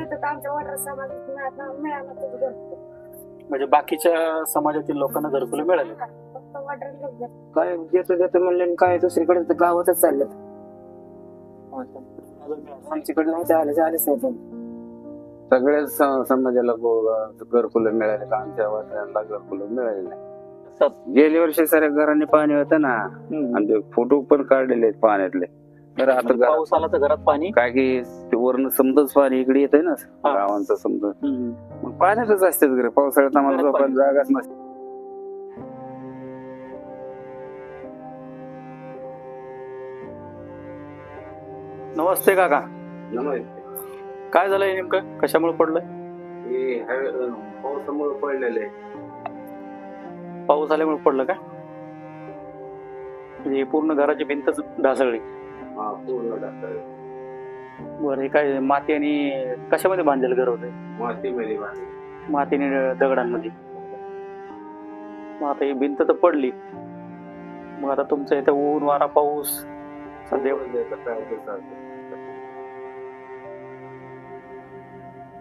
आमच्या मिळालं तर घरकुल. म्हणजे बाकीच्या समाजातील लोकांना घरकुल मिळाले. फक्त. काय देतो देतो म्हणले आणि काय दुसरीकडे तर गावातच चाललं. आमच्याकडे नाही. सगळ्याच स- समाजाला गो- घरकुलं मिळाले का? आमच्या वाट्याला घरकुलं मिळाले नाही. गेल्या वर्षी साऱ्या घराने पाणी होतं ना. आणि ते फोटो पण काढलेले आहेत पाण्यातले. तर आता घरात पाऊस आला तर घरात पाणी. काय की ते वरनं समजच पाणी इकडे येतंय ना हा. गावांचं समजा. मग पाण्यातच असतेच घरी. पावसाळ्यात आम्हाला झोपायला जागाच नसते. नमस्ते काका. काय झालंय नेमकं? कशामुळे पडलंय? पावसामुळे पडलेले पाऊस आल्यामुळे पडलं का? म्हणजे पूर्ण घराची भिंतच ढासळली. पूर्ण ढासळले. बरं हे काय माती आणि कशामध्ये बांधलेलं घर होतं मातीमध्ये बांधले. मातीने दगडांमध्ये मग आता ही भिंत तर पडली मग आता तुमचं इथं ऊन वारा पाऊस सध्या काय ते चालतं.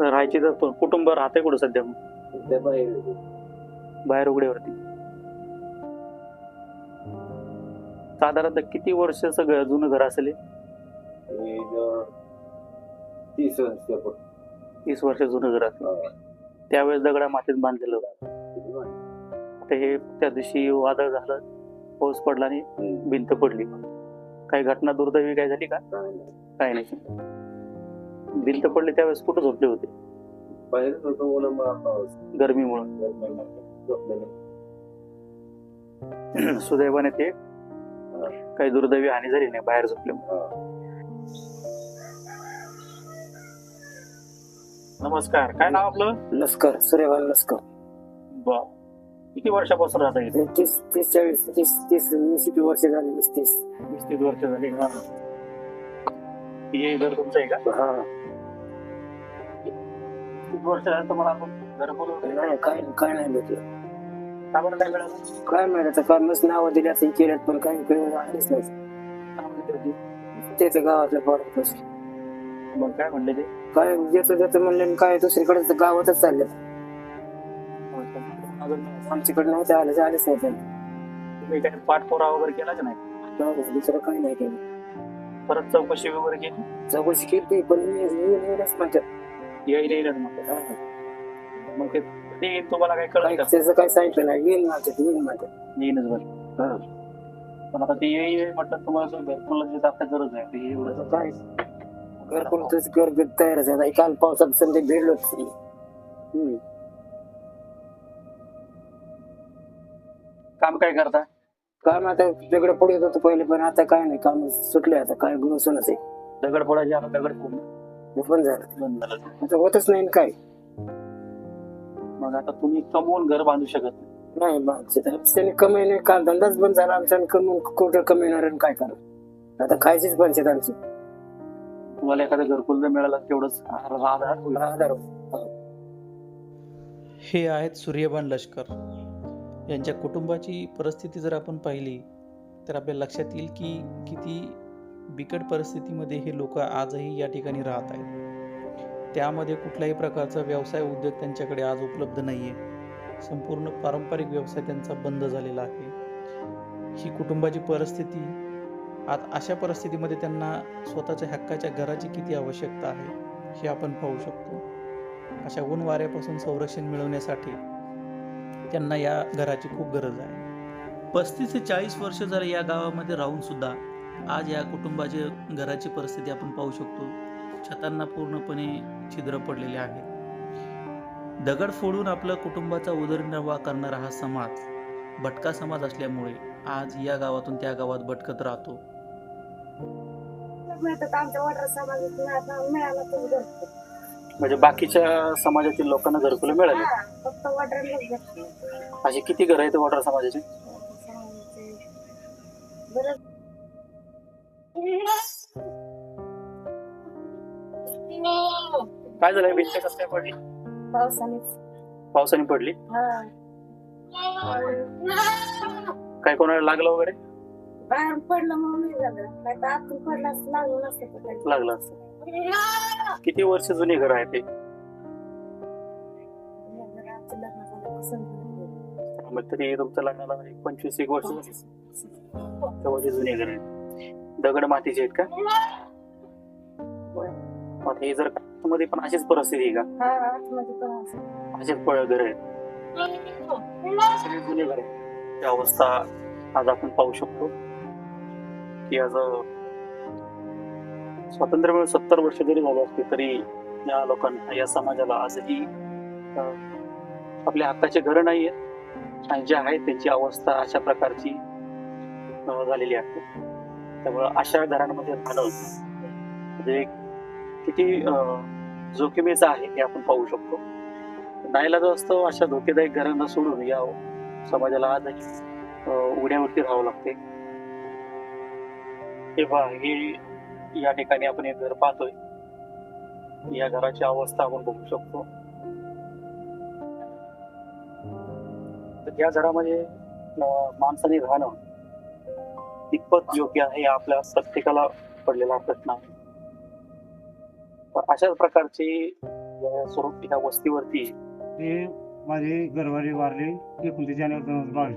राहायची तर कुटुंब राहते कुठं सध्या? सध्या बाहेर बाहेर उघड्यावरती साधारणतः किती वर्षाचं घर जुनं घर असेल हे? जवळ तीस वर्षापूर्वी तीस वर्ष जुनं घर असेल. त्यावेळेस दगडा मातीत बांधलेलं होतं. आता हे त्या दिवशी वादळ झालं पाऊस पडला आणि भिंत पडली. काही घटना दुर्दैवी काय झाली का? काय नाही. भिंत पडली त्यावेळेस कुठं झोपले होते? बाहेरच होतो गरमीमुळे. सुदैवाने ते काही दुर्दैवी हानी झाली नाही बाहेर झोपल्यामुळे नमस्कार काय नाव आपलं? लष्कर सूर्यभान लष्कर ब किती वर्षापासून राहता इथे? तीस तीस चाळीस तीस तीस वीस किती वर्ष झाली वीस तीस. वीस तीस वर्ष झाली. हे. घर तुमचं आहे का? हा. किती वर्ष झालं तुम्हाला? आपण घर बोलवलं? नाही काय काय नाही भेटलं. का बरं काय मिळालं काय नावं दिली असं केल्यात पण काही उपयोग आलेच नाही का म्हणते ते? त्याचं गावातल्या पाडत मग काय म्हणले ते काय देतो देतो म्हणले आणि काय दुसरीकडे तर गावातच चाललं अजून आमच्याकडे नव्हते आले आलेच नाही पण. तुम्ही काही पाठपुरावा वगैरे केला की नाही नाही, दुसरं काही नाही केलं परत चौकशी वगैरे केली चौकशी केली पण मी म्हणतात येईल येईल मग हा. मग ते ते येईल तुम्हाला काय कळलं काय का त्याचं काय सांगितलं नाही. येईन म्हणतात येईन म्हणतात येईनच बरं. पण आता ते येईल येईल म्हटलं तुम्हाला घरकुलाची आता गरज आहे ते एवढं काय? घरकुल तुझं घर घर तयारच आहे काल पावसात संधी भेटलो. काम काय करता? काम आता दगड पडत होतं पहिले पण आता काय नाही. काम सुटले आता. काय गुणसनच आहे. दगड फोडायचे आता दगड फोडून पण झालं. बंद झालं. आता होतच नाही काय? मग आता तुम्ही कमवून घर बांधू शकत नाही. त्याने नाही काल धंदाच बंद झाला आमचा आणि कमवून कुठं कमविणार आणि काय करणार? आता खायचीच पंचायत आमची. तुम्हाला एखादं घरकुल जर मिळालं तेवढंच आधार होईल. आधार हे आहेत सूर्यबान लष्कर. यांच्या कुटुंबाची परिस्थिती जर आपण पाहिली तर आपल्या लक्षात येईल की किती बिकट परिस्थितीमध्ये हे लोक आजही या ठिकाणी राहत आहेत. त्यामध्ये कुठल्याही प्रकारचा व्यवसाय उद्योग त्यांच्याकडे आज उपलब्ध नाही आहे संपूर्ण पारंपरिक व्यवसाय त्यांचा बंद झालेला आहे. ही कुटुंबाची परिस्थिती आज अशा परिस्थितीमध्ये त्यांना स्वतःच्या हक्काच्या घराची किती आवश्यकता आहे हे आपण पाहू शकतो. अशा ऊन वाऱ्यापासून संरक्षण मिळवण्यासाठी त्यांना या घराची खूप गरज आहे. पस्तीस ते चाळीस वर्ष जर या गावामध्ये राहूनसुद्धा आज या कुटुंबाची घराची परिस्थिती आपण पाहू शकतो. छतांना पूर्णपणे छिद्र पडलेले आहेत. दगड फोडून आपलं कुटुंबाचा उदरनिर्वाह करणारा हा समाज भटका समाज असल्यामुळे आज या गावातून त्या गावात भटकत राहतो. म्हणजे बाकीच्या समाजातील लोकांना घरकुल मिळाले. असे किती घर आहेत वडार समाजाचे? काय झालं भिंत कसं काय पडली? पावसानेच. पावसाने पडली? हा. काय कोणाला लागलं वगैरे? बाहेर पडलं म्हणून नाही झालं नाही तर आतून पडलं असं लागलं नसतं तर काही. लागलं असतं. किती वर्ष जुनी घर आहे ते? या घराचं लग्न झाल्यापासून जुनी मग तरी तुमचं लग्नाला एक पंचवीस एक वर्ष झाली. जुने घर आहे. दगड मातीचे आहेत का? मग हे जर मध्ये पण अशीच परिस्थिती आहे का? हा आतमध्ये असेच पळ घर आहेत. सगळे जुने घर आहेत. ती अवस्था आज आपण पाहू शकतो. की आज स्वातंत्र्य मिळून सत्तर वर्ष जरी झाले असते तरी या लोकांना या समाजाला आजही आपल्या हक्काचे घर नाही आहेत. आणि जे आहेत त्यांची अवस्था अशा प्रकारची झालेली आहे. त्यामुळं अशा घरांमध्ये राहणं म्हणजे किती अं, जोखमीचं आहे हे आपण पाहू शकतो. नाईलाज असतो अशा धोकेदायक घरांना सोडून या समाजाला आजही उघड्यावरती राहावं लागते. तेव्हा हे या ठिकाणी आपण हे घर पाहतोय. या घराची अवस्था आपण बघू शकतो. तर या घरामध्ये माणसाने राहणं कितपत योग्य आहे आपल्या प्रत्येकाला पडलेला प्रश्न आहे. तर अशाच प्रकारची या स्वरूप या वस्तीवरती ते माझे घरवाले वारले एकोणतीस जानेवारी दोन हजार बावीस.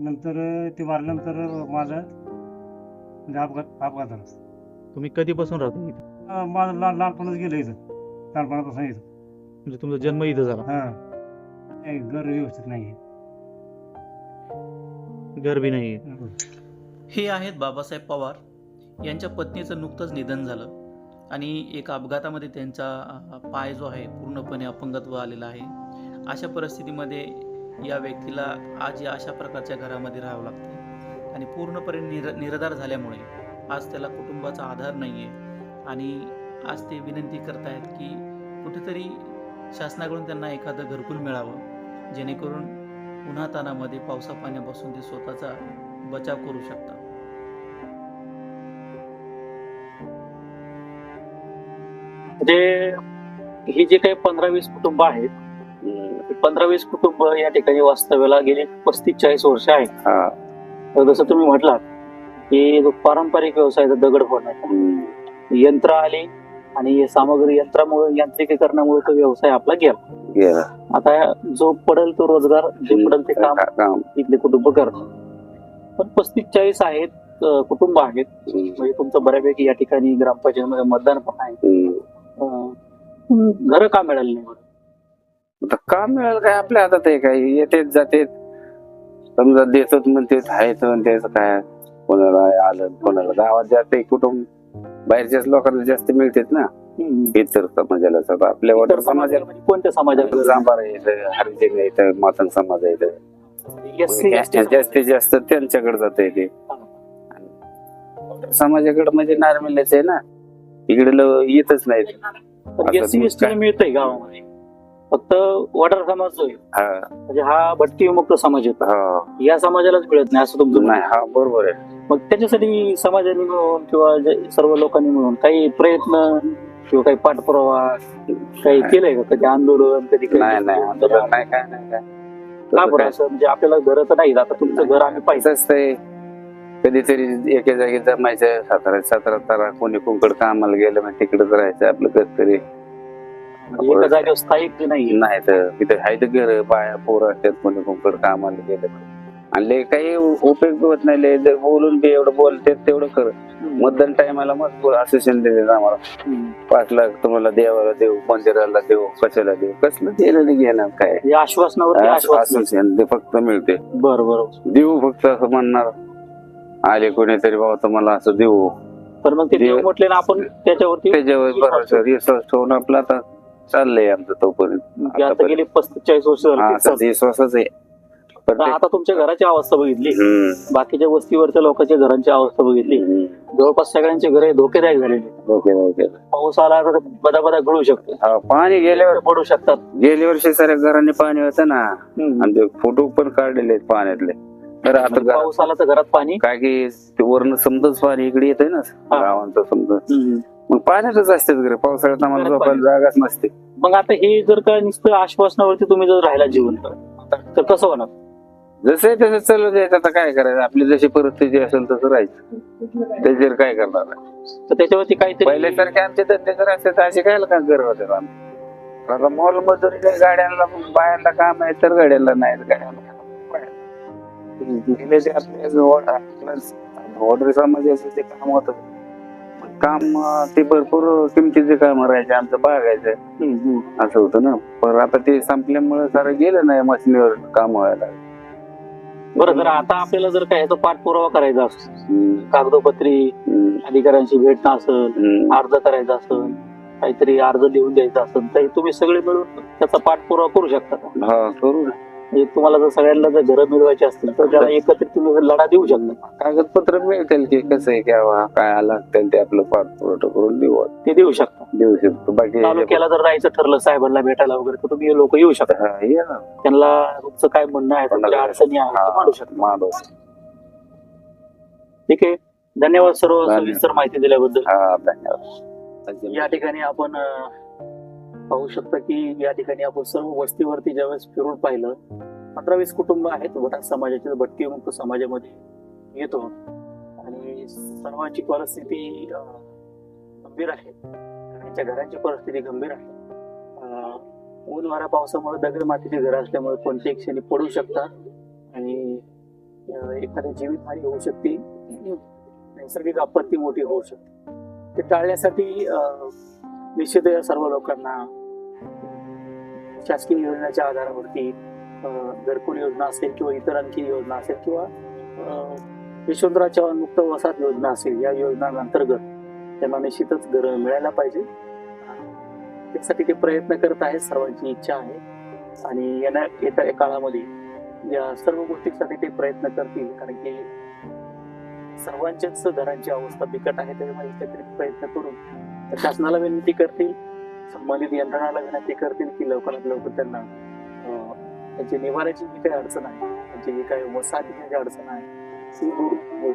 नंतर ते वारल्यानंतर माझं म्हणजे अपघात अपघात झाला. तुम्ही कधीपासून राहता इथे? माझं लहान लहानपणच गेलं इथं. लहानपणापासून इथं. म्हणजे तुमचा जन्म इथं झाला. हा. घर व्यवस्थित नाही घर बी नाही हे आहेत बाबासाहेब पवार. यांच्या पत्नीचं नुकतंच निधन झालं. आणि एका अपघातामध्ये त्यांचा पाय जो आहे पूर्णपणे अपंगत्व आलेला आहे. अशा परिस्थितीमध्ये या व्यक्तीला आज या अशा प्रकारच्या घरामध्ये राहावं लागतं. आणि पूर्णपणे निर निराधार झाल्यामुळे आज त्याला कुटुंबाचा आधार नाही आहे आणि आज ते विनंती करत आहेत की कुठेतरी शासनाकडून त्यांना एखादं घरकुल मिळावं जेणेकरून उन्हातानामध्ये पावसा पाण्यापासून ते स्वतःचा बचाव करू शकतात. म्हणजे ही जे काही पंधरा वीस कुटुंब आहेत पंधरा वीस कुटुंब या ठिकाणी वास्तव्याला गेले पस्तीस चाळीस वर्ष आहेत. हा. जसं तुम्ही म्हटलात की जो पारंपरिक व्यवसाय दगड फोडण्याचा हम्म. यंत्र आले आणि सामग्री यंत्रामुळे यांत्रिकीकरणामुळे तो व्यवसाय आपला गेला. आता जो पडेल तो रोजगार जे पडेल ते काम इथले कुटुंब करतात. पण पस्तीस चाळीस आहेत कुटुंब आहेत. म्हणजे तुमचं बऱ्यापैकी या ठिकाणी ग्रामपंचायतीमध्ये मतदान पण आहे. घर का मिळाली नाही बरं? आता काम मिळालं काय? आपल्या हातात आहे काय? येतेच जाते समजा देतात म्हणते आहेत म्हणते काय? कोणाला आलं कोणाला गावात जाते कुटुंब बाहेरच्याच लोकांना जास्त मिळतात ना. इतर समाजाला सगळं आपल्या इतर वाटत समाजाला समाजाला म्हणजे कोणत्या समाजाला? सांबार येतं हरिजन येतं मातन समाज येतं. SC, ST जास्तीत जास्त त्यांच्याकडे जात ते. समाजाकडे म्हणजे नॉर्मलच आहे ना. इकडे लो- येतच नाहीत. एससी एसटी मिळतंय गावामध्ये. फक्त वडार समाज जो आहे हा. म्हणजे हा भटकी विमुक्त समाज येतो हा. या समाजालाच मिळत नाही असं तुमचं नाही. हा बरोबर आहे. मग त्याच्यासाठी समाजाने मिळून किंवा जे सर्व लोकांनी मिळून काही प्रयत्न किंवा काही पाठपुरावा काही केलंय का? कधी आंदोलन कधी काही? नाही नाही आंदोलन नाही काय नाही काय का बरं असं? म्हणजे आपल्याला घर तर नाही आता. तुमचं घर आम्ही पाहिजे ते कधीतरी एके जागी जमायचं सातारा सातारा तारा कोणी कुंकड कामाला गेलं मग तिकडेच राहायचं आपलं कस तरी म्हणजे एका जागेवर स्थायिक नाही नाही तर तिथे आहेत घर बाया पोरं असतात कोणी कुंकड कामाला गेलं आणि लय काही उपयोग होत नाही. लय जर बोलून बी एवढं बोलते तेवढं कर मतदान टायमाला मग असिस्टंट देतात आम्हाला. हम्म. पाच लाख तुम्हाला देवाला देऊ मंदिराला देऊ कशाला देऊ? कसलं देणं नाही घेणार काय? म्हणजे आश्वासनावरती आश्वासन. आश्वासन ते फक्त मिळते. बरं बरं. देऊ फक्त असं म्हणणार. आले कोणीतरी बाबा तुम्हाला असं देऊ. तर मग ते देव म्हटले ना आपण त्याच्यावरती त्याच्यावर भरोसा ठेवून आपलं आता चाललंय आमचं तोपर्यंत. म्हणजे आता आतापर्यंत. गेली पस्तीस चाळीस वर्ष झाली हा, आता आहे. प्रत्येक- आता तुमच्या घराची अवस्था बघितली. हम्म, बाकीच्या वस्तीवरच्या लोकांच्या घरांची अवस्था बघितली. हम्म. जवळपास सगळ्यांचे घर धोकेदायक झालेले ओके ओके पाऊस आला तर बदा बदा गळू शकतो. हा, पाणी गेल्यावर पडू शकतात. गेल्या वर्षी साऱ्या घराने पाणी होतं ना. हम्म. आणि ते फोटो पण काढलेले आहेत पाण्यातले. तर आता म्हणजे घरात- पाऊस आला तर घरात पाणी? काय की ते वरण समजच पाणी इकडे येतंय ना हा. गावांचं समजा हम्म. मग पाण्यातच असतात घर. पावसाळ्यात आम्हाला घरात झोपायला जागाच नसते. मग आता हे जर का नुसतं आश्वासनावरती तुम्ही जर राहिला जीवन तर कसं होणार? जसं तसं चालू द्यायचं आता काय करायचं? आपली जशी परिस्थिती असेल तसं राहायचं. त्याच्यावर काय करणार आहे? तर त्याच्यावरती काहीतरी पहिल्यासारखे आमचे धंदे जर असते तर असे काय का करत होते आता मॉल मधून गाड्यांना बाहेरला काम आहे तर गाड्याला नाही तर गाड्यांना ते आपल्या ऑर्डर समाजाचं ते काम होत काम ते भरपूर किमतीचे काम राहायचे आमचं बघायचं असं होतं ना. पण आता ते संपल्यामुळे सारं गेलं नाही मशिनीवर काम व्हायला बरं जर आता आपल्याला जर काय याचा पाठपुरावा करायचा हम्म, कागदोपत्री अधिकाऱ्यांशी भेटणं असेल. अर्ज करायचा असेल काहीतरी अर्ज लिहून द्यायचा असेल तर तुम्ही सगळे मिळून त्याचा पाठपुरावा करू शकता का? हा करू. ना म्हणजे तुम्हाला जर सगळ्यांना जर घरं मिळवायची असतील तर त्याला एकत्रित तुम्ही लढा देऊ शकता. कागदपत्र मिळतील की कसं आहे किंवा काय आला लागतील ते आपलं पाठपुरवठा करून देऊ ते देऊ शकता. देऊ शकतो. बाकी तालुक्याला जर जायचं ठरलं साहेबांना भेटायला वगैरे तर तुम्ही लोक येऊ शकता. हा, ये ना. त्यांना तुमचं काय म्हणणं आहे तुमच्या अडचणी आहेत ते मांडू शकता. माणूस ठीक आहे. धन्यवाद सर्व धन्यवाद. सविस्तर माहिती दिल्याबद्दल. हा धन्यवाद. या ठिकाणी आपण अं, पाहू शकता की या ठिकाणी आपण सर्व वस्तीवरती ज्यावेळेस फिरून पाहिलं पंधरा वीस कुटुंब आहेत भटक समाजाचे भटके मुक्त समाजामध्ये येतो. आणि सर्वांची परिस्थिती गंभीर आहे. त्यांच्या घरांची परिस्थिती गंभीर आहे. ऊन वारा पावसामुळे दगड मातीचे घर असल्यामुळे कोणत्याही क्षणी पडू शकतात. आणि एखादी जीवितहानी होऊ शकते. नैसर्गिक आपत्ती मोठी होऊ शकते. ते टाळण्यासाठी निश्चित या सर्व लोकांना शासकीय योजनेच्या आधारावरती घरकुल योजना असेल किंवा इतर आणखी योजना असेल किंवा अं, यशवंतराव चव्हाण मुक्त वसाहत योजना असेल या योजनांतर्गत त्यांना निश्चितच घर मिळायला पाहिजे. त्यासाठी ते प्रयत्न करत आहेत सर्वांची इच्छा आहे. आणि येण्या येत्या काळामध्ये या सर्व गोष्टीसाठी ते प्रयत्न करतील कारण की सर्वांच्याच घरांची अवस्था बिकट आहे त्यामुळे एकत्रित प्रयत्न करून शासनाला विनंती करतील. संबंधित यंत्रणाला विनंती करतील की लवकरात लवकर त्यांना त्यांची निवाऱ्याची जी काही अडचण आहे त्यांची जी काही वसाहतीची जी अडचण आहे ती दूर होईल.